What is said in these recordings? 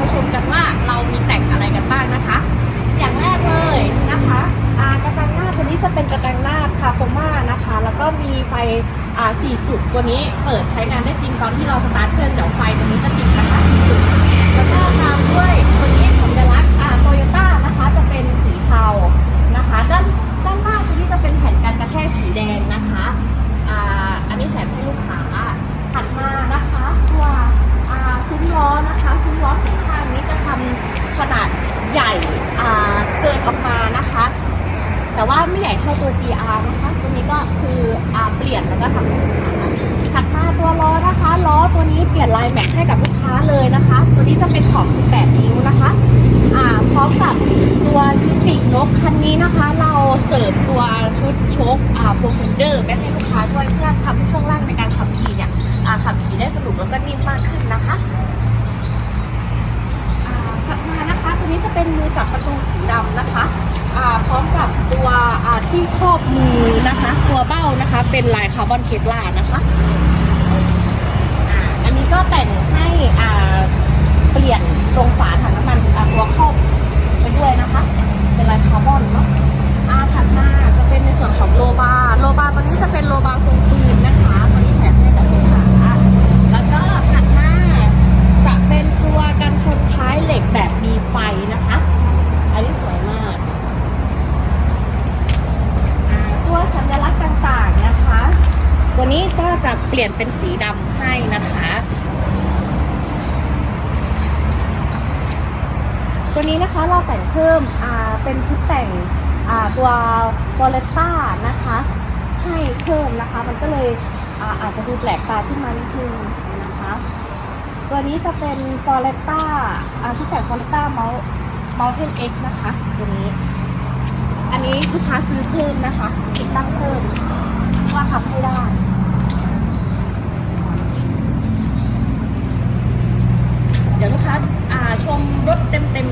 มาชมกันว่าเรามีแต่งอะไรกันบ้างนะคะ อย่างแรกเลยนะคะกระจังหน้าตัวนี้จะเป็นกระจังหน้าคาโฟมานะคะ แล้วก็มีไฟสี่จุดตัวนี้เปิดใช้งานได้จริงตอนที่เราสตาร์ทเครื่องเดี๋ยวไฟตัวนี้จะติดนะคะสี่จุดแล้วก็ตามด้วยตัวนี้ แต่ว่าไม่ใหญ่เท่าตัว GR นะคะตัวนี้ก็คืออ่าเปลี่ยนแล้วก็ทำให้ลูกค้าถัดมาตัวล้อนะคะล้อตัวนี้เปลี่ยนลายแม็กให้กับลูกค้าเลยนะคะ ตัวนี้จะเป็นขอบ 18 นิ้วนะคะอ่าพร้อมกับตัวชุดปีกนกคันนี้นะคะ เราเสริมตัวชุดโชคอ่าโปรเฟนเดอร์ไปให้ลูกค้าด้วยเพื่อทำให้ช่วงล่างในการขับขี่เนี่ยอ่าขับขี่ได้สนุกแล้วก็นิ่มมากขึ้นนะคะอ่าถัดมานะคะ ตัวนี้จะเป็นมือจับประตูสีดำนะคะอ่าพร้อมกับ ตัวที่ครอบมือนะคะ ตัวเบ้านะคะเป็นลายคาร์บอนเคปลานะคะอันนี้ก็แต่งให้เปลี่ยนตรงฝาถังน้ำมันตัวครอบไปด้วยนะคะ เป็นลายคาร์บอนเนาะอ่าถัดมาจะเป็นในส่วนของโลบาร์โลบาร์ตัวนี้จะเป็นโลบาร์ทรงปืนนะคะตัวนี้แถมให้กับลูกค้าแล้วก็ถัดมา จะเป็นตัวกันชนท้ายเหล็กแบบมีไฟนะคะ อันนี้สวยมากอ่าตัวสัญลักษณ์ต่างๆนะคะ ตัวนี้ ก็จะเปลี่ยนเป็นสีดำให้นะคะ ตัวนี้นะคะเราแต่งเพิ่มเป็นชุดแต่งตัววอลเลต้านะคะ ให้เพิ่มนะคะ มันก็เลยอาอาจจะดูแปลกตาขึ้นมานิดนึงนะคะ ตัวนี้จะเป็น f o r e t t a อ่าที่แต่ f o r e t t a Mountain X นะคะ ตัวนี้ อันนี้ลูกค้าซื้อเพิ่มนะคะ ติดตั้งเพิ่มว่าทำให้ได้ยวลูกค้าอ่าชมรถเต็ม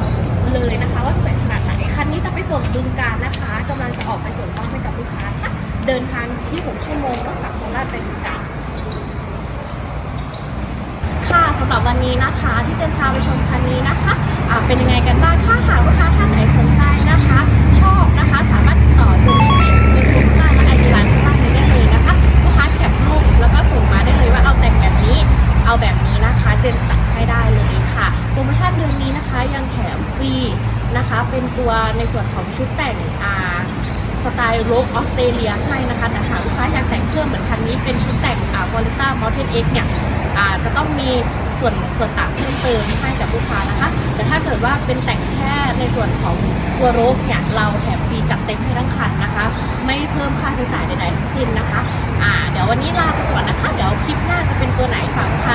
ๆเลยนะคะ ว่าสวยขนาดไหน คันนี้จะไปส่งบึงการนะคะกำลังจะออกไป ส่งต้องให้กับลูกค้าค่ะเดินทางที่6ชั่วโมงต้องจากโคราชไปบึงการค่ะสำหรับวันนี้นะคะที่เจนพาไปชมคันนี้นะคะเป็นยังไงกันบ้างถ้าหากลูกค้าท่านไหนสนใจนะคะ ชอบนะคะสามารถติดต่อดูที่เพจเฟซบุ๊กได้และไอดีไลน์ข้างล่างนี้ได้เลยนะคะลูกค้าแคปรูปแล้วก็ส่งมาได้เลยว่าเอาแต่งแบบนี้ เอาแบบนี้นะคะเจนจัดให้ได้เลยค่ะโปรโมชั่นเดือนนี้นะคะยังแถมฟรีนะคะ เป็นตัวในส่วนของชุดแต่งอา สไตล์โรกออสเตรเลียให้นะคะ แต่หากลูกค้าอยากแต่งเพิ่มเหมือนคันนี้เป็นชุดแต่งอ่าวอลเลต้ามอเทนเอ็กเนี่ยอ่าจะต้องมีส่วนส่วนต่างเพิ่มเติมให้กับลูกค้านะคะ แต่ถ้าเกิดว่าเป็นแต่งแค่ในส่วนของตัวโรกเนี่ยเราแถมฟรีจัดเต็มให้ทั้งคันนะคะ ไม่เพิ่มค่าใช้จ่ายใดๆทั้งสิ้นนะคะอ่าเดี๋ยววันนี้ลาไปก่อนนะคะ เดี๋ยวคลิปหน้าจะเป็นตัวไหนฝากลูกค้า